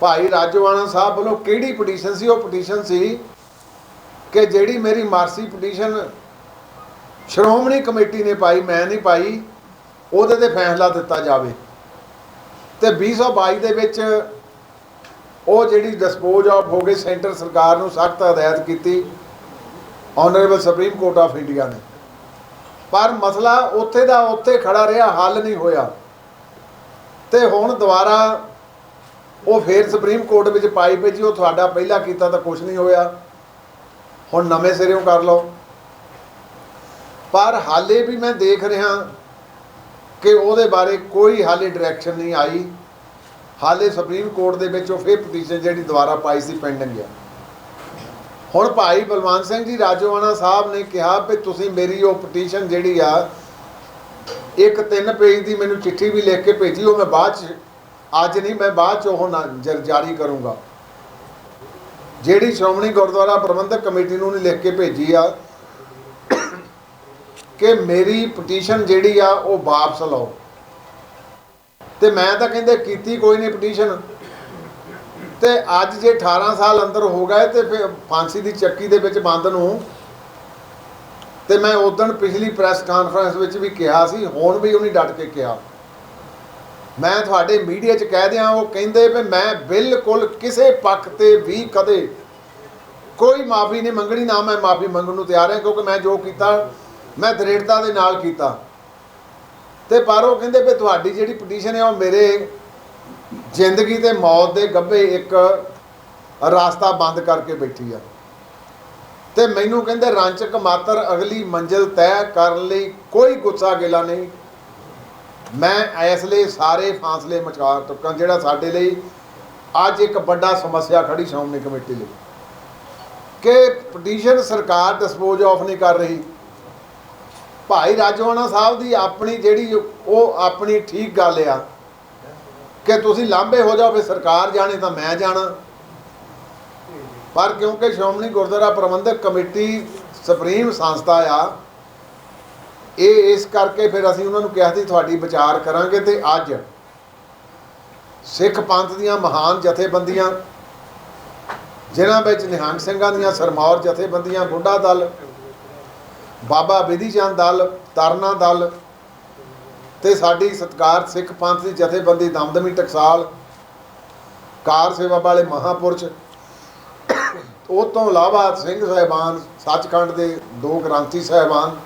ਭਾਈ ਰਾਜਵਾਨਾ ਸਾਹਿਬ ਵੱਲੋਂ ਕਿਹੜੀ ਪਟੀਸ਼ਨ ਸੀ? ਉਹ ਪਟੀਸ਼ਨ ਸੀ ਕਿ ਜਿਹੜੀ ਮੇਰੀ ਮਾਰਸੀ ਪਟੀਸ਼ਨ ਸ਼੍ਰੋਮਣੀ ਕਮੇਟੀ ਨੇ ਪਾਈ, ਮੈਂ ਨਹੀਂ ਪਾਈ, ਉਹਦੇ ਤੇ ਫੈਸਲਾ ਦਿੱਤਾ ਜਾਵੇ। ਤੇ 2022 ਦੇ ਵਿੱਚ ਉਹ ਜਿਹੜੀ ਡਿਸਪੋਜ਼ ਆਫ ਹੋ ਗਈ ਸੈਂਟਰ ਸਰਕਾਰ ਨੂੰ ਸਖਤ ਹਦਾਇਤ ਕੀਤੀ honourable supreme court of India ਨੇ। ਪਰ ਮਸਲਾ ਉੱਥੇ ਦਾ ਉੱਥੇ ਖੜਾ ਰਿਹਾ, ਹੱਲ ਨਹੀਂ ਹੋਇਆ। ਤੇ ਹੁਣ ਦੁਬਾਰਾ ਉਹ ਫੇਰ ਸੁਪਰੀਮ ਕੋਰਟ ਵਿੱਚ ਪਾਈ ਭੇਜੀ ਉਹ ਤੁਹਾਡਾ ਪਹਿਲਾਂ ਕੀਤਾ ਤਾਂ ਕੁਝ ਨਹੀਂ ਹੋਇਆ। ਹੁਣ ਨਵੇਂ ਸਿਰਿਓਂ ਕਰ ਲਓ। ਪਰ ਹਾਲੇ ਵੀ ਮੈਂ ਦੇਖ ਰਿਹਾ ਕਿ ਉਹਦੇ ਬਾਰੇ ਕੋਈ ਹਾਲੇ ਡਾਇਰੈਕਸ਼ਨ ਨਹੀਂ ਆਈ। ਹਾਲੇ ਸੁਪਰੀਮ ਕੋਰਟ ਦੇ ਵਿੱਚ ਉਹ ਫੇਰ ਪਟੀਸ਼ਨ ਜਿਹੜੀ ਦੁਬਾਰਾ ਪਾਈ ਸੀ ਪੈਂਡਿੰਗ ਆ। ਹੁਣ ਭਾਈ ਬਲਵੰਤ ਸਿੰਘ ਜੀ, ਰਾਜੋਆਣਾ ਸਾਹਿਬ ਨੇ ਕਿਹਾ ਵੀ ਤੁਸੀਂ ਮੇਰੀ ਉਹ ਪਟੀਸ਼ਨ ਜਿਹੜੀ ਆ, ਇੱਕ ਤਿੰਨ ਪੇਜ ਦੀ ਮੈਨੂੰ ਚਿੱਠੀ ਵੀ ਲਿਖ ਕੇ ਭੇਜੀ, ਉਹ ਮੈਂ ਬਾਅਦ ਚ ਅੱਜ ਨਹੀਂ, ਮੈਂ ਬਾਅਦ ਚ ਉਹ ਨਾ- ਜਾਰੀ ਕਰੂੰਗਾ। ਜਿਹੜੀ ਸ਼੍ਰੋਮਣੀ ਗੁਰਦੁਆਰਾ ਪ੍ਰਬੰਧਕ ਕਮੇਟੀ ਨੂੰ ਲਿਖ ਕੇ ਭੇਜੀ ਆ ਕਿ ਮੇਰੀ ਪਟੀਸ਼ਨ ਜਿਹੜੀ ਆ, ਉਹ ਵਾਪਸ ਲਓ। ਤੇ ਮੈਂ ਤਾਂ ਕਹਿੰਦੇ ਕੀਤੀ ਕੋਈ ਨਹੀਂ ਪਟੀਸ਼ਨ ਤੇ ਅੱਜ ਜੇ 18 ਸਾਲ ਅੰਦਰ ਹੋ ਗਏ ਤੇ ਫਿਰ ਫਾਂਸੀ ਦੀ ਚੱਕੀ ਦੇ ਵਿੱਚ ਬੰਦ ਨੂੰ, ਤੇ ਮੈਂ ਉਦੋਂ ਪਿਛਲੀ ਪ੍ਰੈਸ ਕਾਨਫਰੰਸ ਵਿੱਚ ਵੀ ਕਿਹਾ ਸੀ, ਹੁਣ ਵੀ ਉਹਨੇ ਡਟ ਕੇ ਕਿਹਾ। ਮੈਂ ਤੁਹਾਡੇ ਮੀਡੀਆ 'ਚ ਕਹਿ ਦਿਆਂ, ਉਹ ਕਹਿੰਦੇ ਵੀ ਮੈਂ ਬਿਲਕੁਲ ਕਿਸੇ ਪੱਖ ਤੇ ਵੀ ਕਦੇ ਕੋਈ ਮਾਫੀ ਨਹੀਂ ਮੰਗਣੀ, ਨਾ ਮੈਂ ਮਾਫੀ ਮੰਗਣ ਨੂੰ ਤਿਆਰ ਹਾਂ, ਕਿਉਂਕਿ ਮੈਂ ਜੋ ਕੀਤਾ, ਮੈਂ ਦ੍ਰਿੜਤਾ ਦੇ ਨਾਲ ਕੀਤਾ। ਤੇ ਪਰ ਉਹ ਕਹਿੰਦੇ ਵੀ ਤੁਹਾਡੀ ਜਿਹੜੀ ਪਟੀਸ਼ਨ ਹੈ, ਉਹ ਮੇਰੇ ਜ਼ਿੰਦਗੀ ਤੇ ਮੌਤ ਦੇ ਗੱਭੇ ਇੱਕ ਰਾਸਤਾ ਬੰਦ ਕਰਕੇ ਬੈਠੀ ਆ। ਤੇ ਮੈਨੂੰ ਕਹਿੰਦੇ, ਰਾਂਚਕ ਮਾਤਰ ਅਗਲੀ ਮੰਜ਼ਿਲ ਤੈਅ ਕਰਨ ਲਈ ਕੋਈ ਗੁੱਸਾ ਗਿਲਾ ਨਹੀਂ। ਮੈਂ ਇਸ ਲਈ ਸਾਰੇ ਫਾਸਲੇ ਮਚਾ ਚੁੱਕਾਂ ਜਿਹੜਾ ਸਾਡੇ ਲਈ ਅੱਜ ਇੱਕ ਵੱਡਾ ਸਮੱਸਿਆ ਖੜੀ ਸ਼੍ਰੋਮਣੀ ਕਮੇਟੀ ਲਈ। ਕਿ ਪਟੀਸ਼ਨ ਸਰਕਾਰ ਡਿਸਪੋਜ਼ ਆਫ ਨਹੀਂ ਕਰ ਰਹੀ। ਭਾਈ ਰਾਜਵਾਨਾ ਸਾਹਿਬ ਦੀ ਆਪਣੀ ਜਿਹੜੀ ਉਹ ਆਪਣੀ ਠੀਕ ਗੱਲ ਆ, ਕਿ ਤੁਸੀਂ ਲਾਂਭੇ ਹੋ ਜਾਓ, ਵੀ ਸਰਕਾਰ ਜਾਣੇ ਤਾਂ ਮੈਂ ਜਾਣਾ। ਪਰ ਕਿਉਂਕਿ ਸ਼੍ਰੋਮਣੀ ਗੁਰਦੁਆਰਾ ਪ੍ਰਬੰਧਕ ਕਮੇਟੀ ਸੁਪਰੀਮ ਸੰਸਥਾ ਆ ਇਹ ਇਸ ਕਰਕੇ ਫਿਰ ਅਸੀਂ ਉਹਨਾਂ ਨੂੰ ਕਿਹਾ ਸੀ, ਤੁਹਾਡੀ ਵਿਚਾਰ ਕਰਾਂਗੇ ਤੇ ਅੱਜ ਸਿੱਖ ਪੰਥ ਦੀਆਂ ਮਹਾਨ ਜਥੇਬੰਦੀਆਂ, ਜਿਨ੍ਹਾਂ ਵਿੱਚ ਨਿਹੰਗ ਸਿੰਘਾਂ ਦੀਆਂ ਸਰਮੌਰ ਜਥੇਬੰਦੀਆਂ, ਬੁੱਢਾ ਦਲ, ਬਾਬਾ ਵਿਧੀ ਚੰਦ ਦਲ, ਤਰਨਾ ਦਲ ਤੇ ਸਾਡੀ ਸਤਕਾਰ ਸਿੱਖ ਪੰਥ ਦੀ ਜਥੇਬੰਦੀ ਦਮਦਮੀ ਟਕਸਾਲ, ਕਾਰ ਸੇਵਾ ਵਾਲੇ ਮਹਾਪੁਰਸ਼, ਉਹ ਤੋਂ ਇਲਾਵਾ ਸਿੰਘ ਸਾਹਿਬਾਨ, ਸੱਚਖੰਡ ਦੇ ਦੋ ਗ੍ਰੰਥੀ ਸਾਹਿਬਾਨ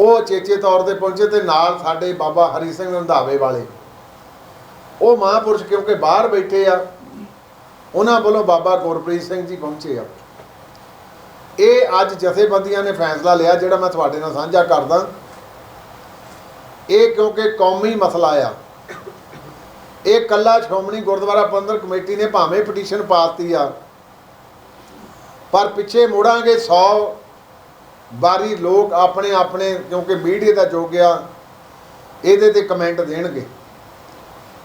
ਉਹ ਚੇਚੇ ਤੌਰ ਤੇ ਪਹੁੰਚੇ ਤੇ ਨਾਲ ਸਾਡੇ ਬਾਬਾ ਹਰੀ ਸਿੰਘ ਰੰਧਾਵੇ ਵਾਲੇ। ਉਹ ਮਹਾਪੁਰਸ਼ ਕਿਉਂਕਿ ਬਾਹਰ ਬੈਠੇ ਆ, ਉਹਨਾਂ ਵੱਲੋਂ ਬਾਬਾ ਗੁਰਪ੍ਰੀਤ ਸਿੰਘ ਜੀ ਪਹੁੰਚੇ ਆ। ਇਹ ਅੱਜ ਜਥੇਬੰਦੀਆਂ ਨੇ ਫੈਸਲਾ ਲਿਆ, ਜਿਹੜਾ ਮੈਂ ਤੁਹਾਡੇ ਨਾਲ ਸਾਂਝਾ ਕਰਦਾ। ਇਹ ਕਿਉਂਕਿ ਕੌਮੀ ਮਸਲਾ ਆ। ਇਹ ਕੱਲਾ ਸ਼੍ਰੋਮਣੀ ਗੁਰਦੁਆਰਾ ਪ੍ਰਬੰਧਕ ਕਮੇਟੀ ਨੇ ਭਾਵੇਂ ਪਟੀਸ਼ਨ ਪਾਤੀ ਆ, ਪਰ ਪਿੱਛੇ ਮੁੜਾਂਗੇ 100 ਬਾਰੀ ਲੋਕ ਆਪਣੇ ਆਪਣੇ, ਕਿਉਂਕਿ ਮੀਡੀਆ ਦਾ ਯੁੱਗ ਆ, ਇਹਦੇ ਤੇ ਕਮੈਂਟ ਦੇਣਗੇ।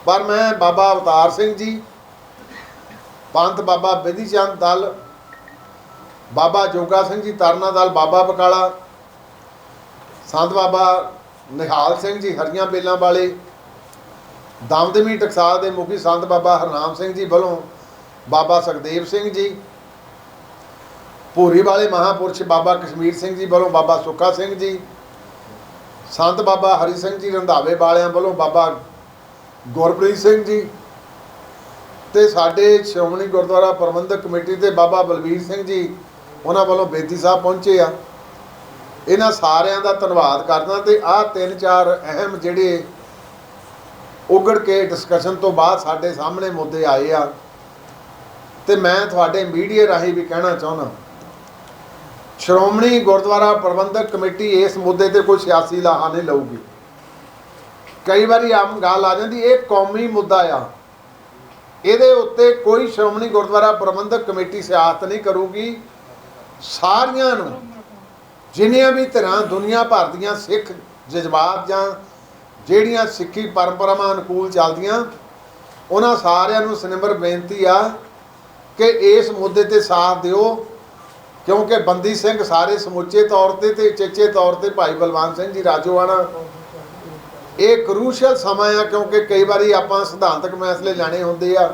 ਪਰ ਮੈਂ ਬਾਬਾ ਅਵਤਾਰ ਸਿੰਘ ਜੀ, ਪੰਥ ਬਾਬਾ ਵਿਧੀ ਚੰਦ ਦਲ, ਬਾਬਾ ਜੋਗਾ ਸਿੰਘ ਜੀ ਤਰਨਾ ਦਲ, ਬਾਬਾ ਬਕਾਲਾ, ਸੰਤ ਬਾਬਾ ਨਿਹਾਲ ਸਿੰਘ ਜੀ ਹਰੀਆਂ ਬੇਲਾਂ ਵਾਲੇ, ਦਮਦਮੀ ਟਕਸਾਲ ਦੇ ਮੁਖੀ ਸੰਤ ਬਾਬਾ ਹਰਨਾਮ ਸਿੰਘ ਜੀ ਵੱਲੋਂ ਬਾਬਾ ਸੁਖਦੇਵ ਸਿੰਘ ਜੀ ਭੂਰੀ ਵਾਲੇ ਮਹਾਪੁਰਸ਼ ਬਾਬਾ ਕਸ਼ਮੀਰ ਸਿੰਘ ਜੀ ਵੱਲੋਂ ਬਾਬਾ ਸੁੱਖਾ ਸਿੰਘ ਜੀ, ਸੰਤ ਬਾਬਾ ਹਰੀ ਸਿੰਘ ਜੀ ਰੰਧਾਵੇ ਵਾਲਿਆਂ ਵੱਲੋਂ ਬਾਬਾ ਗੁਰਪ੍ਰੀਤ ਸਿੰਘ ਜੀ ਤੇ ਸਾਡੇ ਸ਼੍ਰੋਮਣੀ ਗੁਰਦੁਆਰਾ ਪ੍ਰਬੰਧਕ ਕਮੇਟੀ ਦੇ ਬਾਬਾ ਬਲਬੀਰ ਸਿੰਘ ਜੀ ਉਹਨਾਂ ਵੱਲੋਂ ਬੇਦੀ ਸਾਹਿਬ ਪਹੁੰਚੇ ਆ। ਇਹਨਾਂ ਸਾਰਿਆਂ ਦਾ ਧੰਨਵਾਦ ਕਰਦਾ ਤੇ ਆਹ ਤਿੰਨ ਚਾਰ ਅਹਿਮ ਜਿਹੜੇ ਉਗੜ ਕੇ ਡਿਸਕਸ਼ਨ ਤੋਂ ਬਾਅਦ ਸਾਡੇ ਸਾਹਮਣੇ ਮੁੱਦੇ ਆਏ ਆ। ਤੇ ਮੈਂ ਤੁਹਾਡੇ ਮੀਡੀਆ ਰਾਹੀਂ ਵੀ ਕਹਿਣਾ ਚਾਹੁੰਦਾ। ਸ਼੍ਰੋਮਣੀ ਗੁਰਦੁਆਰਾ ਪ੍ਰਬੰਧਕ ਕਮੇਟੀ ਇਸ ਮੁੱਦੇ ਤੇ ਕੋਈ ਸਿਆਸੀ ਲਾਹਾ ਨਹੀਂ ਲਊਗੀ। ਕਈ ਵਾਰੀ ਆਮ ਗੱਲ ਆ ਜਾਂਦੀ, ਇਹ ਕੌਮੀ ਮੁੱਦਾ ਆ। ਇਹਦੇ ਉੱਤੇ ਕੋਈ ਸ਼੍ਰੋਮਣੀ ਗੁਰਦੁਆਰਾ ਪ੍ਰਬੰਧਕ ਕਮੇਟੀ ਸਿਆਸਤ ਨਹੀਂ ਕਰੂਗੀ। ਸਾਰੀਆਂ ਨੂੰ, ਜਿੰਨੀਆਂ ਵੀ ਤਰ੍ਹਾਂ ਦੁਨੀਆ ਭਰ ਦੀਆਂ ਸਿੱਖ ਜਜ਼ਬਾਤ ਜਾਂ ਜਿਹੜੀਆਂ ਸਿੱਖੀ ਪਰੰਪਰਾਵਾਂ ਅਨੁਕੂਲ ਚੱਲਦੀਆਂ, ਉਹਨਾਂ ਸਾਰਿਆਂ ਨੂੰ ਸਨਿਮਰ ਬੇਨਤੀ ਆ ਕਿ ਇਸ ਮੁੱਦੇ ਤੇ ਸਾਥ ਦਿਓ। ਕਿਉਂਕਿ ਬੰਦੀ ਸਿੰਘ ਸਾਰੇ ਸਮੁੱਚੇ ਤੌਰ ਤੇ ਤੇ ਚੇਚੇ ਤੌਰ ਤੇ ਭਾਈ ਬਲਵੰਤ ਸਿੰਘ ਜੀ ਰਾਜੋਆਣਾ। ਇਹ ਕਰੂਸ਼ਲ ਸਮਾਂ ਆ ਕਿਉਂਕਿ ਕਈ ਵਾਰੀ ਆਪਾਂ ਸਿਧਾਂਤਕ ਫੈਸਲੇ ਲੈਣੇ ਹੁੰਦੇ ਆ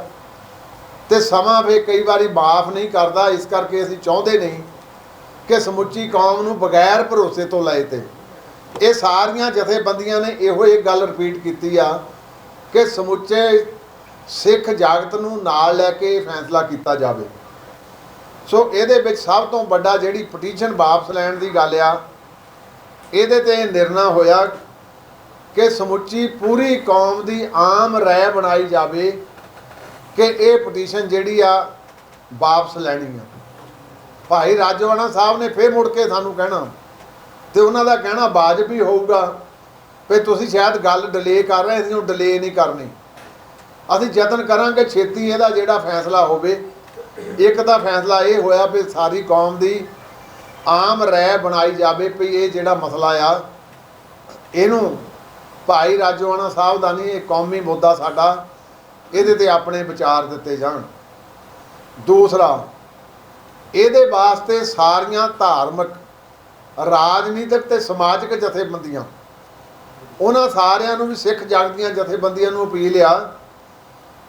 ਤੇ ਸਮਾਂ ਵੀ ਕਈ ਵਾਰੀ ਮਾਫ ਨਹੀਂ ਕਰਦਾ, ਇਸ ਕਰਕੇ ਅਸੀਂ ਚਾਹੁੰਦੇ ਨਹੀਂ ਕਿ ਸਮੁੱਚੀ ਕੌਮ ਨੂੰ ਬਗੈਰ ਭਰੋਸੇ ਤੋਂ ਲਏ ਤੇ। ਇਹ ਸਾਰੀਆਂ ਜਥੇਬੰਦੀਆਂ ਨੇ ਇਹੋ ਇੱਕ ਗੱਲ ਰਿਪੀਟ ਕੀਤੀ ਆ ਕਿ ਸਮੁੱਚੇ ਸਿੱਖ ਜਾਗਤ ਨੂੰ ਨਾਲ ਲੈ ਕੇ ਇਹ ਫੈਸਲਾ ਕੀਤਾ ਜਾਵੇ। ਸੋ ਇਹਦੇ ਵਿੱਚ ਸਭ ਤੋਂ ਵੱਡਾ ਜਿਹੜੀ ਪਟੀਸ਼ਨ ਵਾਪਸ ਲੈਣ ਦੀ ਗੱਲ ਆ, ਇਹਦੇ ਤੇ ਨਿਰਣਾ ਹੋਇਆ ਕਿ ਸਮੁੱਚੀ ਪੂਰੀ ਕੌਮ ਦੀ ਆਮ ਰਾਏ ਬਣਾਈ ਜਾਵੇ ਕਿ ਇਹ ਪਟੀਸ਼ਨ ਜਿਹੜੀ ਆ ਵਾਪਸ ਲੈਣੀ ਆ। ਭਾਈ ਰਾਜਵਾਨਾ ਸਾਹਿਬ ਨੇ ਫੇਰ ਮੁੜ ਕੇ ਸਾਨੂੰ ਕਹਿਣਾ ਤੇ ਉਹਨਾਂ ਦਾ ਕਹਿਣਾ ਵਾਜਬੀ ਹੋਊਗਾ ਵੀ ਤੁਸੀਂ ਸ਼ਾਇਦ ਗੱਲ ਡਿਲੇ ਕਰ ਰਹੇ ਸੀ ਉਹ ਡਿਲੇ ਨਹੀਂ ਕਰਨੀ। ਅਸੀਂ ਯਤਨ ਕਰਾਂਗੇ ਛੇਤੀ ਇਹਦਾ ਜਿਹੜਾ ਫੈਸਲਾ ਹੋਵੇ ਇੱਕ ਤਾਂ ਫੈਸਲਾ ਇਹ ਹੋਇਆ ਵੀ ਸਾਰੀ ਕੌਮ ਦੀ ਆਮ ਰਾਏ ਬਣਾਈ ਜਾਵੇ ਵੀ ਇਹ ਜਿਹੜਾ ਮਸਲਾ ਆ, ਇਹਨੂੰ ਭਾਈ ਰਾਜਵਾਨਾ ਸਾਹਿਬ ਦਾ ਨਹੀਂ, ਇਹ ਕੌਮੀ ਮੁੱਦਾ ਸਾਡਾ, ਇਹਦੇ ਤੇ ਆਪਣੇ ਵਿਚਾਰ ਦਿੱਤੇ ਜਾਣ। ਦੂਸਰਾ, ਇਹਦੇ ਵਾਸਤੇ ਸਾਰੀਆਂ ਧਾਰਮਿਕ, ਰਾਜਨੀਤਿਕ ਤੇ ਸਮਾਜਿਕ ਜਥੇਬੰਦੀਆਂ, ਉਹਨਾਂ ਸਾਰਿਆਂ ਨੂੰ ਵੀ ਸਿੱਖ ਜਗਤ ਦੀਆਂ ਜਥੇਬੰਦੀਆਂ ਨੂੰ ਅਪੀਲ ਆ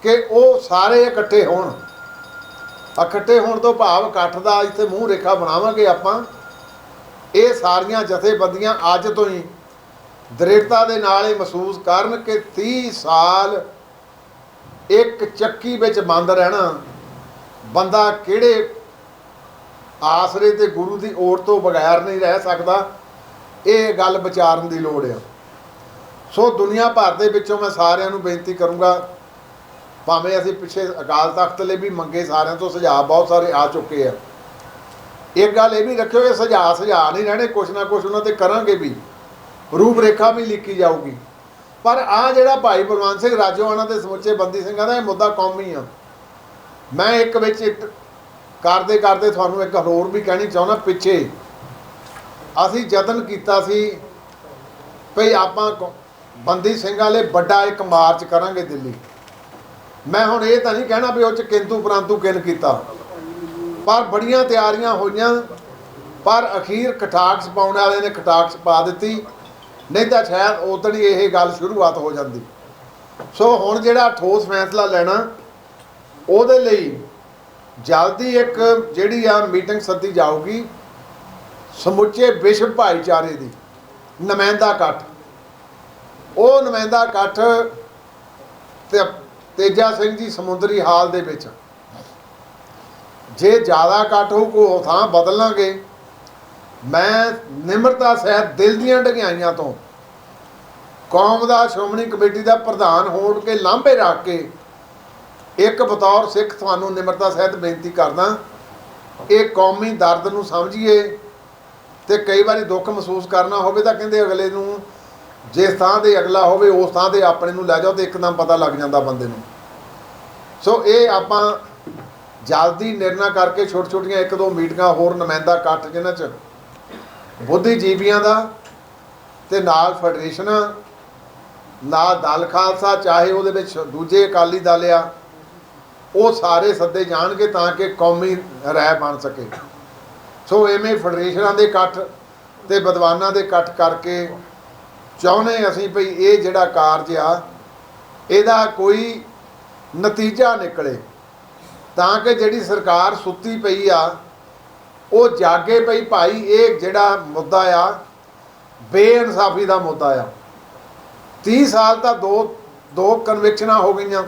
ਕਿ ਉਹ ਸਾਰੇ ਇਕੱਠੇ ਹੋਣ। ਇਕੱਠੇ ਹੋਣ ਤੋਂ ਭਾਵ ਇਕੱਠ ਦਾ ਇੱਥੇ ਮੂੰਹ ਰੇਖਾ ਬਣਾਵਾਂਗੇ ਆਪਾਂ। ਇਹ ਸਾਰੀਆਂ ਜਥੇਬੰਦੀਆਂ ਅੱਜ ਤੋਂ ਹੀ ਦ੍ਰਿੜਤਾ ਦੇ ਨਾਲ ਇਹ ਮਹਿਸੂਸ ਕਰਨ ਕਿ 30 ਸਾਲ ਇੱਕ ਚੱਕੀ ਵਿੱਚ ਬੰਦ ਰਹਿਣਾ ਬੰਦਾ ਕਿਹੜੇ ਆਸਰੇ ਤੇ ਗੁਰੂ ਦੀ ਓਟ ਤੋਂ ਬਗੈਰ ਨਹੀਂ ਰਹਿ ਸਕਦਾ, ਇਹ ਗੱਲ ਵਿਚਾਰਨ ਦੀ ਲੋੜ ਆ। ਸੋ ਦੁਨੀਆ ਭਰ ਦੇ ਵਿੱਚੋਂ ਮੈਂ ਸਾਰਿਆਂ ਨੂੰ ਬੇਨਤੀ ਕਰੂੰਗਾ ਭਾਵੇਂ ਅਸੀਂ ਪਿੱਛੇ ਅਕਾਲ ਤਖਤ ਲਈ ਵੀ ਮੰਗੇ ਸਾਰਿਆਂ ਤੋਂ ਸੁਝਾਅ, ਬਹੁਤ ਸਾਰੇ ਆ ਚੁੱਕੇ ਆ। ਇੱਕ ਗੱਲ ਇਹ ਵੀ ਰੱਖਿਓ, ਇਹ ਸੁਝਾਅ ਸੁਝਾਅ ਨਹੀਂ ਰਹਿਣੇ, ਕੁਛ ਨਾ ਕੁਛ ਉਹਨਾਂ ਤੇ ਕਰਾਂਗੇ ਵੀ। ਰੂਪ ਰੇਖਾ ਵੀ ਲਿਖੀ ਜਾਊਗੀ। ਪਰ ਆ ਜਿਹੜਾ ਭਾਈ ਬਲਵੰਤ ਸਿੰਘ ਰਾਜੋਆਣਾ ਤੇ ਸਮੁੱਚੇ ਬੰਦੀ ਸਿੰਘਾਂ ਦਾ ਇਹ ਮੁੱਦਾ ਕੌਮੀ ਆ। ਮੈਂ ਇੱਕ ਵਿੱਚ ਇੱਕ ਕਰਦੇ ਕਰਦੇ ਤੁਹਾਨੂੰ ਇੱਕ ਹੋਰ ਵੀ ਕਹਿਣੀ ਚਾਹੁੰਦਾ, ਪਿੱਛੇ। ਅਸੀਂ ਯਤਨ ਕੀਤਾ ਸੀ, ਭਈ ਆਪਾਂ ਬੰਦੀ ਸਿੰਘਾਂ ਲਈ ਵੱਡਾ ਇੱਕ ਮਾਰਚ ਕਰਾਂਗੇ ਦਿੱਲੀ। ਮੈਂ ਹੁਣ ਇਹ ਤਾਂ ਨਹੀਂ ਕਹਿਣਾ ਵੀ ਉਹ ਚ ਕਿੰਤੂ ਪਰੰਤੂ ਕਿਨ ਕੀਤਾ। ਪਰ ਬੜੀਆਂ ਤਿਆਰੀਆਂ ਹੋਈਆਂ। ਪਰ ਅਖੀਰ ਕਟਾਕਸ ਪਾਉਣ ਵਾਲੇ ਨੇ ਕਟਾਕਸ ਪਾ ਦਿੱਤੀ। ਨਹੀਂ ਤਾਂ ਸ਼ਾਇਦ ਉਦੋਂ ਹੀ ਇਹ ਗੱਲ ਸ਼ੁਰੂਆਤ ਹੋ ਜਾਂਦੀ। ਸੋ ਹੁਣ ਜਿਹੜਾ ਠੋਸ ਫੈਸਲਾ ਲੈਣਾ, ਉਹਦੇ ਲਈ ਜਲਦੀ ਇੱਕ ਜਿਹੜੀ ਆ ਮੀਟਿੰਗ ਸੱਦੀ ਜਾਊਗੀ, ਸਮੁੱਚੇ ਵਿਸ਼ਵ ਭਾਈਚਾਰੇ ਦੀ, ਨੁਮਾਇੰਦਾ ਇਕੱਠ। ਉਹ ਨੁਮਾਇੰਦਾ ਇਕੱਠ ਤੇ ਤੇਜਾ ਸਿੰਘ ਜੀ ਸਮੁੰਦਰੀ ਹਾਲ ਦੇ ਵਿੱਚ। ਜੇ ਜ਼ਿਆਦਾ ਇਕੱਠ ਹੋ ਕੋ ਥਾਂ ਬਦਲਾਂਗੇ। ਮੈਂ ਨਿਮਰਤਾ ਸਹਿਤ ਦਿਲ ਦੀਆਂ ਢਗਿਆਈਆਂ ਤੋਂ ਕੌਮ ਦਾ ਸ਼੍ਰੋਮਣੀ ਕਮੇਟੀ ਦਾ ਪ੍ਰਧਾਨ ਹੋਣ ਕੇ ਲਾਂਭੇ ਰੱਖ ਕੇ ਇੱਕ ਬਤੌਰ ਸਿੱਖ ਤੁਹਾਨੂੰ ਨਿਮਰਤਾ ਸਹਿਤ ਬੇਨਤੀ ਕਰਦਾ। ਇਹ ਕੌਮੀ ਦਰਦ ਨੂੰ ਸਮਝੀਏ ਤੇ ਕਈ ਵਾਰੀ ਦੁੱਖ ਮਹਿਸੂਸ ਕਰਨਾ ਹੋਵੇ ਤਾਂ ਕਹਿੰਦੇ ਅਗਲੇ ਨੂੰ ਜਿਸ ਥਾਂ 'ਤੇ ਅਗਲਾ ਹੋਵੇ, ਉਸ ਥਾਂ ਤੇ ਆਪਣੇ ਨੂੰ ਲੈ ਜਾਓ ਤੇ ਇੱਕਦਮ ਪਤਾ ਲੱਗ ਜਾਂਦਾ ਬੰਦੇ ਨੂੰ। ਸੋ ਇਹ ਆਪਾਂ ਜਲਦੀ ਨਿਰਣਾ ਕਰਕੇ ਛੋਟ ਛੋਟੀਆਂ ਇੱਕ ਦੋ ਮੀਟਿੰਗਾਂ ਹੋਰ ਨੁਮਾਇੰਦਾ ਇਕੱਠ ਜਿਨ੍ਹਾਂ ਚ ਬੁੱਧੀਜੀਵੀਆਂ ਦਾ ਤੇ ਨਾਲ ਫੈਡਰੇਸ਼ਨਾਂ, ਨਾਲ ਦਲ ਖਾਲਸਾ, ਚਾਹੇ ਉਹਦੇ ਵਿੱਚ ਦੂਜੇ ਅਕਾਲੀ ਦਲ ਆ, ਉਹ ਸਾਰੇ ਸੱਦੇ ਜਾਣਗੇ ਤਾਂ ਕਿ ਕੌਮੀ ਰਾਏ ਬਣ ਸਕੇ। ਸੋ ਐਵੇਂ ਫੈਡਰੇਸ਼ਨਾਂ ਦੇ ਇਕੱਠ ਤੇ ਵਿਦਵਾਨਾਂ ਦੇ ਇਕੱਠ ਕਰਕੇ ਚਾਹੁੰਦੇ ਅਸੀਂ ਭਈ ਇਹ ਜਿਹੜਾ ਕਾਰਜ ਆ, ਇਹਦਾ ਕੋਈ ਨਤੀਜਾ ਨਿਕਲੇ। ਤਾਂ ਕਿ ਜਿਹੜੀ ਸਰਕਾਰ ਸੁੱਤੀ ਪਈ ਆ, ਉਹ ਜਾਗੇ ਪਈ ਭਾਈ, ਇਹ ਜਿਹੜਾ ਮੁੱਦਾ ਆ, ਬੇਇਨਸਾਫੀ ਦਾ ਮੁੱਦਾ ਆ। 30 ਸਾਲ ਤਾਂ ਦੋ ਦੋ ਕਨਵਿਕਸ਼ਨਾਂ ਹੋ ਗਈਆਂ।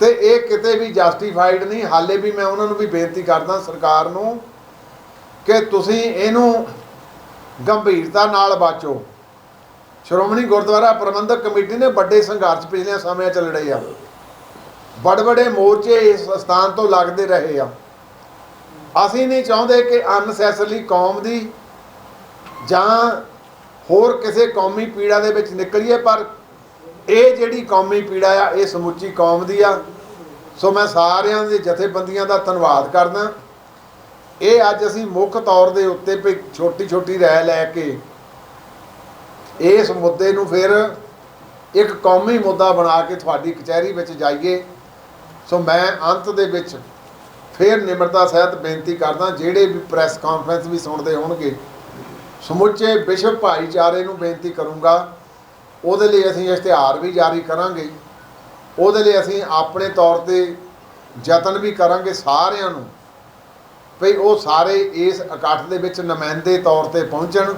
ਤੇ ਇਹ ਕਿਤੇ ਵੀ ਜਸਟੀਫਾਈਡ ਨਹੀਂ, ਹਾਲੇ ਵੀ ਮੈਂ ਉਹਨਾਂ ਨੂੰ ਵੀ ਬੇਨਤੀ ਕਰਦਾ ਸਰਕਾਰ ਨੂੰ ਕਿ ਤੁਸੀਂ ਇਹਨੂੰ ਗੰਭੀਰਤਾ ਨਾਲ ਬਾਚੋ ਸ਼੍ਰੋਮਣੀ ਗੁਰਦੁਆਰਾ ਪ੍ਰਬੰਧਕ ਕਮੇਟੀ ਨੇ ਵੱਡੇ ਸੰਘਰਸ਼ ਪਿਛਲੇ ਸਮਿਆਂ ਚ ਲੜੇ ਆ। ਬੜ ਬੜੇ ਮੋਰਚੇ ਇਸ ਸਥਾਨ ਤੋਂ ਲੱਗਦੇ ਰਹੇ ਆ। ਅਸੀਂ ਨਹੀਂ ਚਾਹੁੰਦੇ ਕਿ ਅਨਸੈਸਰਲੀ ਕੌਮ ਦੀ ਜਾਂ ਹੋਰ ਕਿਸੇ ਕੌਮੀ ਪੀੜਾ ਦੇ ਵਿੱਚ ਨਿਕਲੀਏ, ਪਰ ਇਹ ਜਿਹੜੀ ਕੌਮੀ ਪੀੜਾ ਆ, ਇਹ ਸਮੁੱਚੀ ਕੌਮ ਦੀ ਆ। ਸੋ ਮੈਂ ਸਾਰਿਆਂ ਦੇ ਜਥੇਬੰਦੀਆਂ ਦਾ ਧੰਨਵਾਦ ਕਰਦਾ। ਇਹ ਅੱਜ ਅਸੀਂ ਮੁੱਖ ਤੌਰ ਦੇ ਉੱਤੇ ਵੀ ਛੋਟੀ ਛੋਟੀ ਰਾਇ ਲੈ ਕੇ ਇਸ ਮੁੱਦੇ ਨੂੰ ਫਿਰ ਇੱਕ ਕੌਮੀ ਮੁੱਦਾ ਬਣਾ ਕੇ ਤੁਹਾਡੀ ਕਚਹਿਰੀ ਵਿੱਚ ਜਾਈਏ। ਸੋ ਮੈਂ ਅੰਤ ਦੇ ਵਿੱਚ ਫਿਰ ਨਿਮਰਤਾ ਸਹਿਤ ਬੇਨਤੀ ਕਰਦਾ, ਜਿਹੜੇ ਵੀ ਪ੍ਰੈਸ ਕਾਨਫਰੰਸ ਵੀ ਸੁਣਦੇ ਹੋਣਗੇ, ਸਮੁੱਚੇ ਵਿਸ਼ਵ ਭਾਈਚਾਰੇ ਨੂੰ ਬੇਨਤੀ ਕਰੂੰਗਾ, ਉਹਦੇ ਲਈ ਅਸੀਂ ਇਸ਼ਤਿਹਾਰ ਵੀ ਜਾਰੀ ਕਰਾਂਗੇ। ਉਹਦੇ ਲਈ ਅਸੀਂ ਆਪਣੇ ਤੌਰ ਤੇ ਯਤਨ ਵੀ ਕਰਾਂਗੇ ਸਾਰਿਆਂ ਨੂੰ ਭਈ ਉਹ ਸਾਰੇ ਇਸ ਇਕੱਠ ਦੇ ਵਿੱਚ ਨੁਮਾਇੰਦੇ ਤੌਰ ਤੇ ਪਹੁੰਚਣ।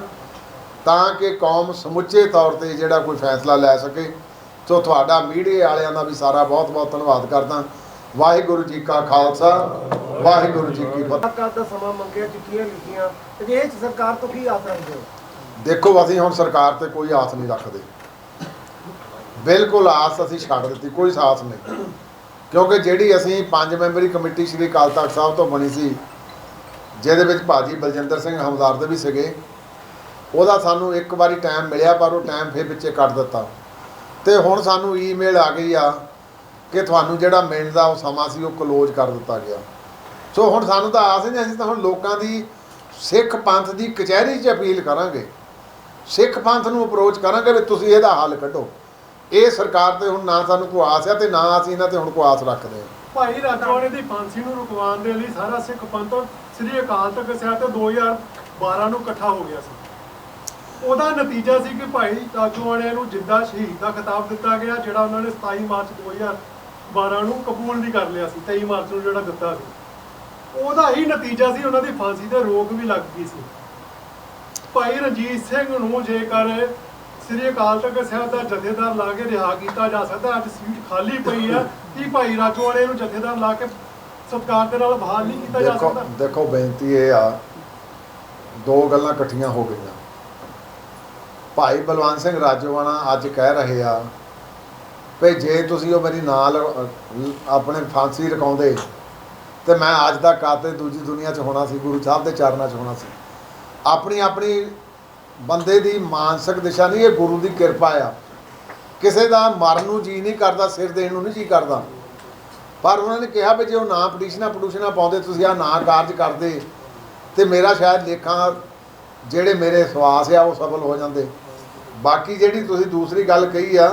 ਤਾਂ ਕਿ ਕੌਮ ਸਮੁੱਚੇ ਤੌਰ ਤੇ ਜਿਹੜਾ ਕੋਈ ਫੈਸਲਾ ਲੈ ਸਕੇ। ਸੋ ਤੁਹਾਡਾ ਮੀਡੀਆ ਵਾਲਿਆਂ ਦਾ ਵੀ ਸਾਰਾ ਬਹੁਤ ਬਹੁਤ ਧੰਨਵਾਦ ਕਰਦਾ। ਵਾਹਿਗੁਰੂ ਜੀ ਕਾ ਖਾਲਸਾ ਵਾਹਿਗੁਰੂ ਜੀ ਕੀ ਫਤਿਹ। ਮੁਲਾਕਾਤ ਦਾ ਸਮਾਂ ਮੰਗਿਆ ਚਿੱਠੀਆਂ ਲਿਖੀਆਂ। ਤੇ ਇਹ ਸਰਕਾਰ ਤੋਂ ਕੀ ਆਸ ਰੱਖਦੇ ਹੋ? ਦੇਖੋ ਅਸੀਂ ਹੁਣ ਸਰਕਾਰ ਤੇ ਕੋਈ ਆਸ ਨਹੀਂ ਰੱਖਦੇ। ਬਿਲਕੁਲ ਆਸ ਅਸੀਂ ਛੱਡ ਦਿੱਤੀ ਕੋਈ ਸਾਥ ਨਹੀਂ। ਕਿਉਂਕਿ ਜਿਹੜੀ ਅਸੀਂ ਪੰਜ ਮੈਂਬਰੀ ਕਮੇਟੀ ਸ਼੍ਰੀ ਅਕਾਲ ਤਖਤ ਸਾਹਿਬ ਤੋਂ ਬਣੀ ਸੀ ਜਿਹਦੇ ਵਿੱਚ ਭਾਜੀ ਬਲਜਿੰਦਰ ਸਿੰਘ ਹਮਦਾਰ ਦੇ ਵੀ ਸੀਗੇ ਉਹਦਾ ਸਾਨੂੰ ਇੱਕ ਵਾਰੀ ਟਾਈਮ ਮਿਲਿਆ ਪਰ ਉਹ ਟਾਈਮ ਫਿਰ ਵਿੱਚੇ ਕੱਟ ਦਿੱਤਾ। ਤੇ ਹੁਣ ਸਾਨੂੰ ਈਮੇਲ ਆ ਗਈ ਆ ਕਿ ਤੁਹਾਨੂੰ ਜਿਹੜਾ ਮਿਲਣ ਦਾ ਉਹ ਸਮਾਂ ਸੀ ਉਹ ਕਲੋਜ਼ ਕਰ ਦਿੱਤਾ ਗਿਆ। ਸੋ ਹੁਣ ਸਾਨੂੰ ਤਾਂ ਆਸ ਹੀ ਨਹੀਂ, ਅਸੀਂ ਤਾਂ ਹੁਣ ਲੋਕਾਂ ਦੀ ਸਿੱਖ ਪੰਥ ਦੀ ਕਚਹਿਰੀ 'ਚ ਅਪੀਲ ਕਰਾਂਗੇ। ਸਿੱਖ ਪੰਥ ਨੂੰ ਅਪਰੋਚ ਕਰਾਂਗੇ ਵੀ ਤੁਸੀਂ ਇਹਦਾ ਹੱਲ ਕੱਢੋ। ਇਹ ਸਰਕਾਰ ਤੇ ਹੁਣ ਨਾ ਸਾਨੂੰ ਕੋਈ ਆਸ ਆ ਤੇ ਨਾ ਅਸੀਂ ਇਹਨਾਂ ਤੇ ਹੁਣ ਕੋਈ ਆਸ ਰੱਖਦੇ ਹਾਂ। ਭਾਈ ਰਾਜਵਾੜੇ ਦੀ ਫਾਂਸੀ ਨੂੰ ਰੁਕਵਾਉਣ ਦੇ ਲਈ ਸਾਰਾ ਸਿੱਖ ਪੰਥ, ਸ੍ਰੀ ਅਕਾਲ ਤਖਤ ਸਾਹਿਬ ਤੇ 2012 ਨੂੰ ਇਕੱਠਾ ਹੋ ਗਿਆ ਸੀ। ਉਹਦਾ ਨਤੀਜਾ ਸੀ ਕਿ ਭਾਈ ਰਾਜਵਾੜੇ ਨੂੰ ਜਿੰਦਾ ਸ਼ਹੀਦ ਦਾ ਖਿਤਾਬ ਦਿੱਤਾ ਗਿਆ ਜਿਹੜਾ ਉਹਨਾਂ ਨੇ 27 ਮਾਰਚ 2012 ਨੂੰ ਕਬੂਲ ਨਹੀਂ ਕਰ ਲਿਆ ਸੀ 23 ਮਾਰਚ ਨੂੰ ਜਿਹੜਾ ਦਿੱਤਾ ਸੀ। ਉਹਦਾ ਹੀ ਨਤੀਜਾ ਸੀ ਉਹਨਾਂ ਦੀ ਫਾਂਸੀ ਤੇ ਰੋਕ ਵੀ ਲੱਗ ਗਈ ਸੀ। ਭਾਈ ਰਣਜੀਤ ਸਿੰਘ ਨੂੰ ਜੇਕਰ ਸ੍ਰੀ ਅਕਾਲ ਤਖਤ ਸਾਹਿਬ ਦਾ ਜਥੇਦਾਰ ਲਾ ਕੇ ਰਿਹਾ ਕੀਤਾ ਜਾ ਸਕਦਾ ਅੱਜ ਸੀਟ ਖਾਲੀ ਪਈ ਹੈ ਕੀ ਭਾਈ ਰਾਜਵਾੜੇ ਨੂੰ ਜਥੇਦਾਰ ਲਾ ਕੇ ਸਤਕਾਰ ਦੇ ਨਾਲ ਬਹਾਲ ਨਹੀਂ ਕੀਤਾ ਜਾ ਸਕਦਾ? ਦੇਖੋ ਬੇਨਤੀ ਇਹ ਆ ਦੋ ਗੱਲਾਂ ਇਕੱਠੀਆਂ ਹੋ ਗਈਆਂ। ਭਾਈ ਬਲਵੰਤ ਸਿੰਘ ਰਾਜੋਵਾਣਾ ਅੱਜ ਕਹਿ ਰਹੇ ਆ ਵੀ ਜੇ ਤੁਸੀਂ ਉਹ ਮੇਰੀ ਨਾਲ ਅ, ਆਪਣੇ ਫਾਂਸੀ ਰਕਾਉਂਦੇ ਤੇ ਮੈਂ ਅੱਜ ਦਾ ਕਾਤੇ ਦੂਜੀ ਦੁਨੀਆ 'ਚ ਹੋਣਾ ਸੀ ਗੁਰੂ ਸਾਹਿਬ ਦੇ ਚਰਨਾਂ 'ਚ ਹੋਣਾ ਸੀ। ਆਪਣੀ ਆਪਣੀ ਬੰਦੇ ਦੀ ਮਾਨਸਿਕ ਦਿਸ਼ਾ ਨਹੀਂ ਇਹ ਗੁਰੂ ਦੀ ਕਿਰਪਾ ਆ। ਕਿਸੇ ਦਾ ਮਰਨ ਨੂੰ ਜੀ ਨਹੀਂ ਕਰਦਾ ਸਿਰ ਦੇਣ ਨੂੰ ਨਹੀਂ ਜੀ ਕਰਦਾ। ਪਰ ਉਹਨਾਂ ਨੇ ਕਿਹਾ ਵੀ ਜੇ ਉਹ ਨਾ ਪਟੀਸ਼ਨਾਂ ਪਟੂਸ਼ਨਾਂ ਪਾਉਂਦੇ ਤੁਸੀਂ ਆ ਨਾ ਕਾਰਜ ਕਰਦੇ ਤੇ ਮੇਰਾ ਸ਼ਾਇਦ ਲੇਖਾਂ ਜਿਹੜੇ ਮੇਰੇ ਸਵਾਸ ਆ ਉਹ ਸਫਲ ਹੋ ਜਾਂਦੇ। ਬਾਕੀ ਜਿਹੜੀ ਤੁਸੀਂ ਦੂਸਰੀ ਗੱਲ ਕਹੀ ਆ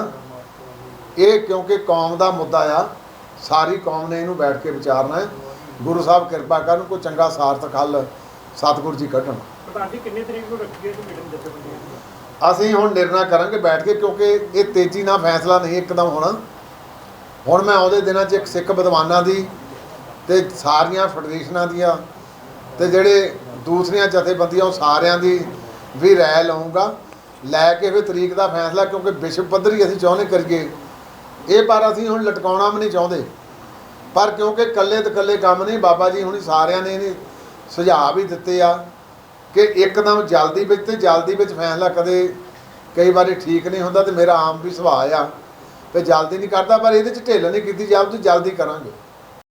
ਇਹ ਕਿਉਂਕਿ ਕੌਮ ਦਾ ਮੁੱਦਾ ਆ ਸਾਰੀ ਕੌਮ ਨੇ ਇਹਨੂੰ ਬੈਠ ਕੇ ਵਿਚਾਰਨਾ ਹੈ। ਗੁਰੂ ਸਾਹਿਬ ਕਿਰਪਾ ਕਰਨ ਕੋਈ ਚੰਗਾ ਸਾਰਥਕ ਹੱਲ ਸਤਿਗੁਰੂ ਜੀ ਕੱਢਣ। ਪ੍ਰਧਾਨ ਜੀ ਕਿੰਨੇ ਤਰੀਕ ਨੂੰ ਮੀਟਿੰਗ ਜਥੇਬੰਦੀਆਂ ਅਸੀਂ ਹੁਣ ਨਿਰਣਾ ਕਰਾਂਗੇ ਬੈਠ ਕੇ ਕਿਉਂਕਿ ਇਹ ਤੇਜ਼ੀ ਨਾਲ ਫੈਸਲਾ ਨਹੀਂ ਇੱਕਦਮ ਹੋਣਾ। ਹੁਣ ਮੈਂ ਆਉਂਦੇ ਦਿਨਾਂ 'ਚ ਇੱਕ ਸਿੱਖ ਵਿਦਵਾਨਾਂ ਦੀ ਤੇ ਸਾਰੀਆਂ ਫੈਡਰੇਸ਼ਨਾਂ ਦੀਆਂ ਤੇ ਜਿਹੜੇ ਦੂਸਰੀਆਂ ਜਥੇਬੰਦੀਆਂ ਉਹ ਸਾਰਿਆਂ ਦੀ ਵੀ ਰਾਏ ਲਵਾਂਗਾ ਲੈ ਕੇ ਫਿਰ ਤਰੀਕ ਦਾ ਫੈਸਲਾ, ਕਿਉਂਕਿ ਵਿਸ਼ਵ ਪੱਧਰੀ ਅਸੀਂ ਚਾਹੁੰਦੇ ਕਰੀਏ। ਇਹ ਪਰ ਅਸੀਂ ਹੁਣ ਲਟਕਾਉਣਾ ਵੀ ਨਹੀਂ ਚਾਹੁੰਦੇ। ਪਰ ਕਿਉਂਕਿ ਇਕੱਲੇ ਤੇ ਇਕੱਲੇ ਕੰਮ ਨਹੀਂ, ਬਾਬਾ ਜੀ ਹੁਣੀ ਸਾਰਿਆਂ ਨੇ ਇਹਨੇ ਸੁਝਾਅ ਵੀ ਦਿੱਤੇ ਆ ਕਿ ਇੱਕਦਮ ਜਲਦੀ ਵਿੱਚ ਤੇ ਜਲਦੀ ਵਿੱਚ ਫੈਸਲਾ ਕਦੇ ਕਈ ਵਾਰੀ ਠੀਕ ਨਹੀਂ ਹੁੰਦਾ ਤੇ ਮੇਰਾ ਆਮ ਵੀ ਸੁਭਾਅ ਆ ਤੇ ਜਲਦੀ ਨਹੀਂ ਕਰਦਾ, ਪਰ ਇਹਦੇ ਚ ਢਿੱਲ ਨਹੀਂ ਕੀਤੀ ਜਾਊ ਤੇ ਜਲਦੀ ਕਰਾਂਗੇ।